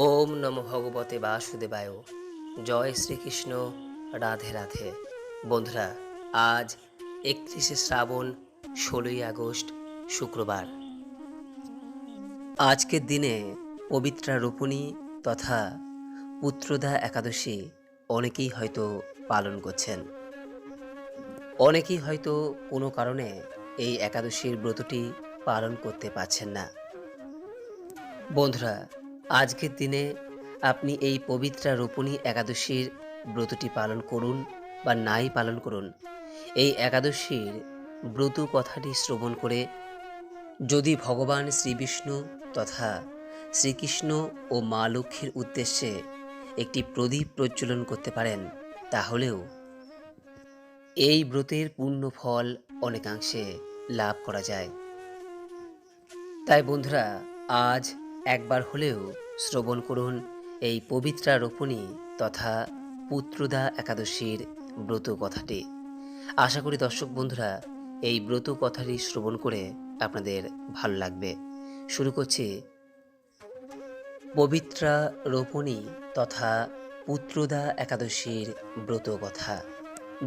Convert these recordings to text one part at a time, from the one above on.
ওম নম ভগবতে বাসুদেবায়। জয় শ্রীকৃষ্ণ। রাধে রাধে। বন্ধুরা, আজ একত্রিশে শ্রাবণ, ষোলোই আগস্ট, শুক্রবার। আজকের দিনে পবিত্রা রূপণী তথা পুত্রদা একাদশী অনেকেই হয়তো পালন করছেন। অনেকেই হয়তো কোনো কারণে এই একাদশীর ব্রতটি পালন করতে পারছেন না। বন্ধুরা আজকের দিনে আপনি এই পবিত্রা রোপণী একাদশীর ব্রতটি পালন করুন বা নাই পালন করুন। এই একাদশীর ব্রত কথাটি শ্রবণ করে যদি ভগবান শ্রীবিষ্ণু তথা শ্রীকৃষ্ণ ও মা লক্ষ্মীর উদ্দেশ্যে একটি প্রদীপ প্রজ্বলন করতে পারেন, তাহলেও এই ব্রতের পূর্ণ ফল অনেকাংশে লাভ করা যায়। তাই বন্ধুরা, আজ একবার হলেও শ্রবণ করুন এই পবিত্রা রোপণী তথা পুত্রদা একাদশীর ব্রত কথাটি। আশা করি দর্শক বন্ধুরা, এই ব্রত কথাটি শ্রবণ করে আপনাদের ভালো লাগবে। শুরু করছি। পবিত্রা রোপণী তথা পুত্রদা একাদশীর ব্রত কথা।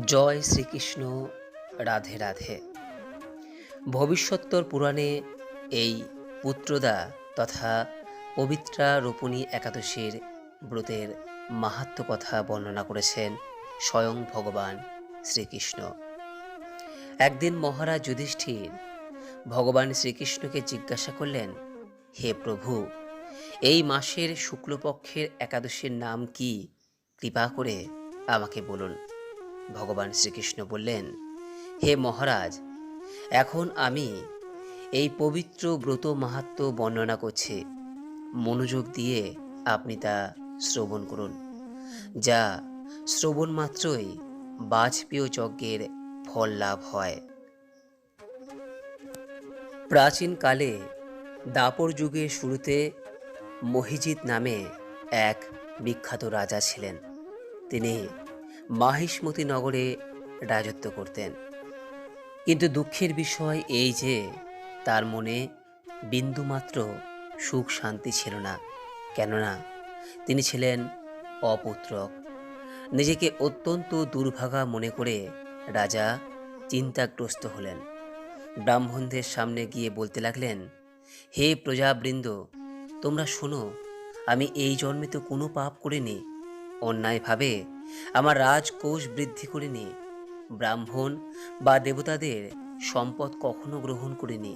জয় শ্রীকৃষ্ণ, রাধে রাধে। ভবিষ্যত্তর পুরাণে এই পুত্রদা তথা পবিত্রা রূপণী একাদশীর ব্রতের মাহাত্ম কথা বর্ণনা করেছেন স্বয়ং ভগবান শ্রীকৃষ্ণ। একদিন মহারাজ যুধিষ্ঠির ভগবান শ্রীকৃষ্ণকে জিজ্ঞাসা করলেন, হে প্রভু, এই মাসের শুক্লপক্ষের একাদশীর নাম কি? কৃপা করে আমাকে বলুন। ভগবান শ্রীকৃষ্ণ বললেন, হে মহারাজ, এখন আমি এই পবিত্র ব্রত মাহাত্ম বর্ণনা করছে। মনোযোগ দিয়ে আপনি তা শ্রবণ করুন, যা শ্রবণ মাত্রই বাজপেয় যজ্ঞের ফল লাভ হয়। প্রাচীনকালে দাপর যুগের শুরুতে মহিজিৎ নামে এক বিখ্যাত রাজা ছিলেন। তিনি মাহিষ্মতি নগরে রাজত্ব করতেন। কিন্তু দুঃখের বিষয় এই যে তার মনে বিন্দুমাত্র সুখ শান্তি ছিল না। কেননা তিনি ছিলেন অপুত্রক। নিজেকে অত্যন্ত দুর্ভাগা মনে করে রাজা চিন্তাগ্রস্ত হলেন। ব্রাহ্মণদের সামনে গিয়ে বলতে লাগলেন, হে প্রজাবৃন্দ, তোমরা শোনো, আমি এই জন্মে তো কোনো পাপ করিনি। অন্যায়ভাবে আমার রাজকোষ বৃদ্ধি করিনি। ব্রাহ্মণ বা দেবতাদের সম্পদ কখনো গ্রহণ করিনি।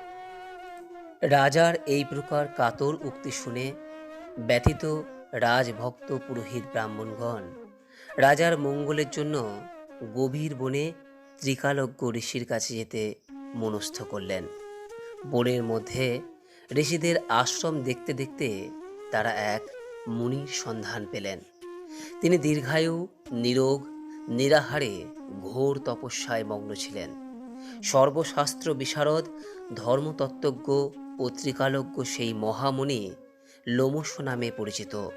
রাজার এই প্রকার কাতর উক্তি শুনে ব্যথিত রাজভক্ত পুরোহিত ব্রাহ্মণগণ রাজার মঙ্গলের জন্য গভীর বনে ত্রিকালজ্ঞ ঋষির কাছে যেতে মনস্থ করলেন। বনের মধ্যে ঋষিদের আশ্রম দেখতে দেখতে তারা এক মুনির সন্ধান পেলেন। তিনি দীর্ঘায়ু, নিরোগ, নিরাহারে ঘোর তপস্যায় মগ্ন ছিলেন। সর্বশাস্ত্র বিশারদ, ধর্মতত্ত্বজ্ঞ ও ত্রিকালজ্ঞ সেই মহামুনি লোমস নামে পরিচিত।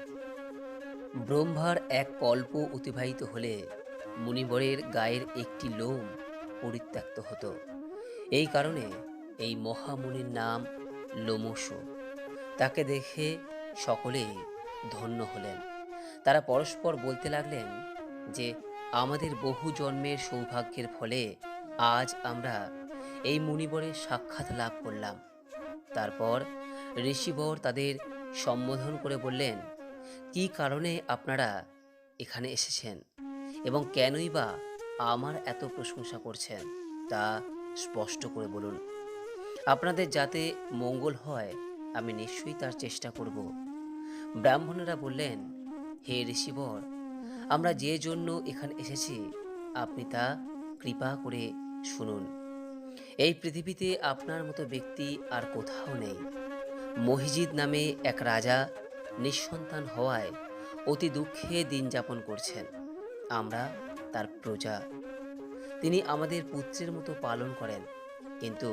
ব্রহ্মার এক কল্প অতিবাহিত হলে মুনিবরের গায়ের একটি লোম পরিত্যক্ত হতো। এই কারণে এই মহামুনির নাম লোমস তাকে দেখে সকলে ধন্য হলেন। তারা পরস্পর বলতে লাগলেন যে, আমাদের বহু জন্মের সৌভাগ্যের ফলে আজ আমরা এই মুনিবরের সাক্ষাৎ লাভ করলাম। তারপর ঋষিবর তাদের সম্বোধন করে বললেন, কি কারণে আপনারা এখানে এসেছেন এবং কেনই বা আমার এত প্রশংসা করছেন তা স্পষ্ট করে বলুন। আপনাদের যাতে মঙ্গল হয়, আমি নিশ্চয়ই তার চেষ্টা করব। ব্রাহ্মণেরা বললেন, হে ঋষিবর, আমরা যে জন্য এখানে এসেছি, আপনি তা কৃপা করে শুনুন, এই পৃথিবীতে আপনার মতো ব্যক্তি আর কোথাও নেই। মহিজিদ নামে এক রাজা নিঃসন্তান হওয়ায় অতি দুঃখে দিন যাপন করছেন। আমরা তার প্রজা। তিনি আমাদের পুত্রের মতো পালন করেন, কিন্তু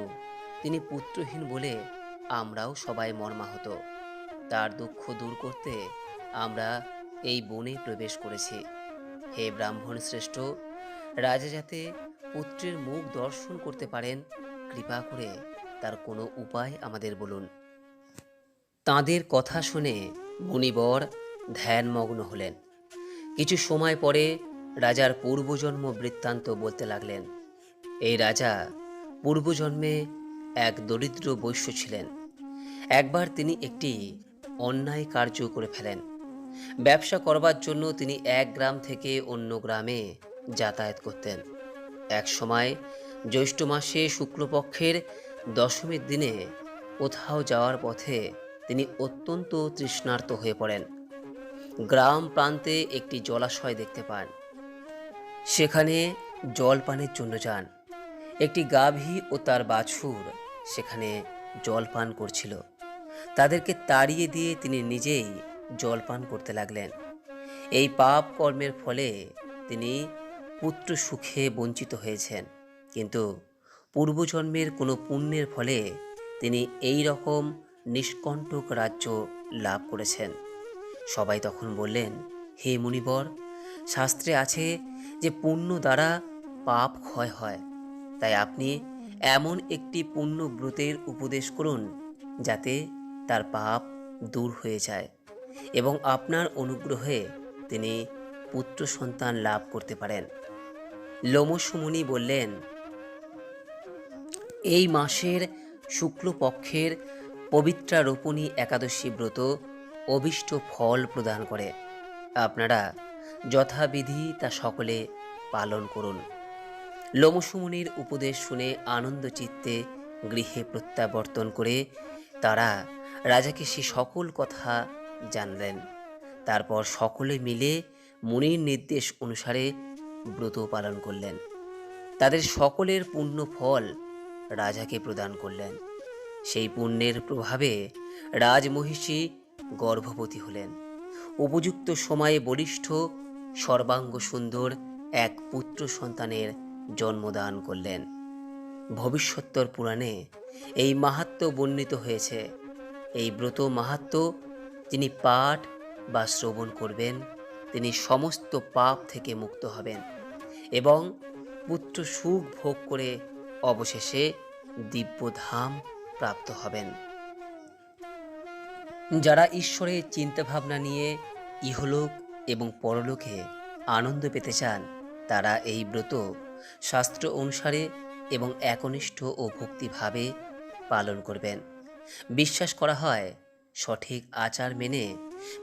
তিনি পুত্রহীন বলে আমরাও সবাই মর্মাহত। তার দুঃখ দূর করতে আমরা এই বনে প্রবেশ করেছি। হে ব্রাহ্মণ শ্রেষ্ঠ, রাজা যাতে পুত্রের মুখ দর্শন করতে পারেন, কৃপা করে তার কোনো উপায় আমাদের বলুন। তাঁদের কথা শুনে মুনিবর ধ্যানমগ্ন হলেন। কিছু সময় পরে রাজার পূর্বজন্ম বৃত্তান্ত বলতে লাগলেন, এই রাজা পূর্বজন্মে এক দরিদ্র বৈশ্য ছিলেন। একবার তিনি একটি অন্যায় কার্য করে ফেলেন। ব্যবসা করবার জন্য তিনি এক গ্রাম থেকে অন্য গ্রামে যাতায়াত করতেন। এক সময় জ্যৈষ্ঠ মাসে শুক্লপক্ষের দশমীর দিনে কোথাও যাওয়ার পথে তিনি অত্যন্ত তৃষ্ণার্ত হয়ে পড়েন। গ্রাম প্রান্তে একটি জলাশয় দেখতে পান। সেখানে জল পানের জন্য যান। একটি গাভী ও তার বাছুর সেখানে জল পান করছিল। তাদেরকে তাড়িয়ে দিয়ে তিনি নিজেই জল পান করতে লাগলেন। এই পাপ কর্মের ফলে তিনি পুত্র সুখে বঞ্চিত হয়েছেন। কিন্তু পূর্বজন্মের কোনো পুণ্যের ফলে তিনি এই রকম নিষ্কণ্টক রাজ্য লাভ করেছেন। সবাই তখন বললেন, হে মুনিবর, শাস্ত্রে আছে যে পুণ্য দ্বারা পাপ ক্ষয় হয়। তাই আপনি এমন একটি পুণ্য ব্রতের উপদেশ করুন, যাতে তার পাপ দূর হয়ে যায় এবং আপনার অনুগ্রহে তিনি পুত্র সন্তান লাভ করতে পারেন। লোমসমুনি বললেন, এই মাসের শুক্লপক্ষের পবিত্রা রোপণী একাদশী ব্রত অভিষ্ট ফল প্রদান করে। আপনারা যথাবিধি তা সকলে পালন করুন। লোমসমুনির উপদেশ শুনে আনন্দ চিত্তে গৃহে প্রত্যাবর্তন করে তারা রাজাকে সে সকল কথা জানলেন। তারপর সকলে মিলে মুনির নির্দেশ অনুসারে ব্রত পালন করলেন। তাদের সকলের পুণ্য ফল রাজাকে প্রদান করলেন। সেই পুণ্যের প্রভাবে রাজমহিষী গর্ভবতী হলেন। উপযুক্ত সময়ে বলিষ্ঠ, সর্বাঙ্গ সুন্দর এক পুত্র সন্তানের জন্মদান করলেন। ভবিষ্যত্তর পুরাণে এই মাহাত্ম বর্ণিত হয়েছে। এই ব্রত মাহাত্ম যিনি পাঠ বা শ্রবণ করবেন। তিনি সমস্ত পাপ থেকে মুক্ত হবেন এবং পুত্র সুখ ভোগ করে অবশেষে দিব্যধাম প্রাপ্ত হবেন। যারা ঈশ্বরের চিন্তাভাবনা নিয়ে ইহলোক এবং পরলোকে আনন্দ পেতে চান, তারা এই ব্রত শাস্ত্র অনুসারে এবং একনিষ্ঠ ও ভক্তিভাবে পালন করবেন। বিশ্বাস করা হয়, সঠিক আচার মেনে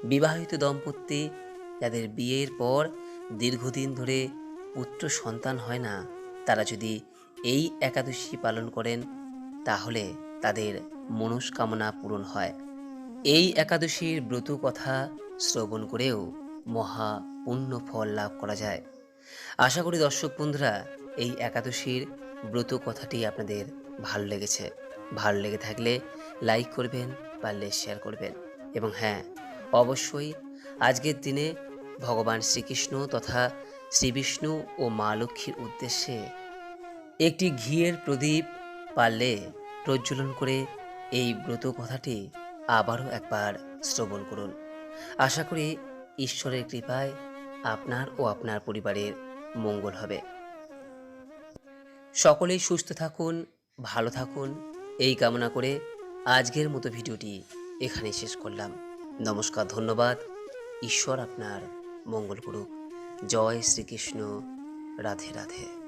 বিবাহিত দম্পতি যাদের বিয়ের পর দীর্ঘদিন ধরে পুত্র সন্তান হয় না, তারা যদি এই একাদশী পালন করেন, তাহলে তাদের মনস্কামনা পূরণ হয়। এই একাদশীর ব্রত কথা শ্রবণ করেও মহা পুণ্য ফল লাভ করা যায়। আশা করি দর্শক বন্ধুরা, এই একাদশীর ব্রত কথাটি আপনাদের ভালো লেগেছে। ভালো লেগে থাকলে লাইক করবেন, পারলে শেয়ার করবেন। এবং হ্যাঁ অবশ্যই আজকের দিনে ভগবান শ্রীকৃষ্ণ তথা শ্রীবিষ্ণু ও মা লক্ষ্মীর উদ্দেশ্যে একটি ঘিয়ের প্রদীপ পারলে প্রজ্বলন করে এই ব্রত কথাটি আবারও একবার শ্রবণ করুন। আশা করি ঈশ্বরের কৃপায় আপনার ও আপনার পরিবারের মঙ্গল হবে। সকলেই সুস্থ থাকুন, ভালো থাকুন, এই কামনা করে আজকের মতো ভিডিওটি এখানে শেষ করলাম। নমস্কার, ধন্যবাদ। ঈশ্বর আপনার মঙ্গল করুক। জয় শ্রীকৃষ্ণ। রাধে রাধে।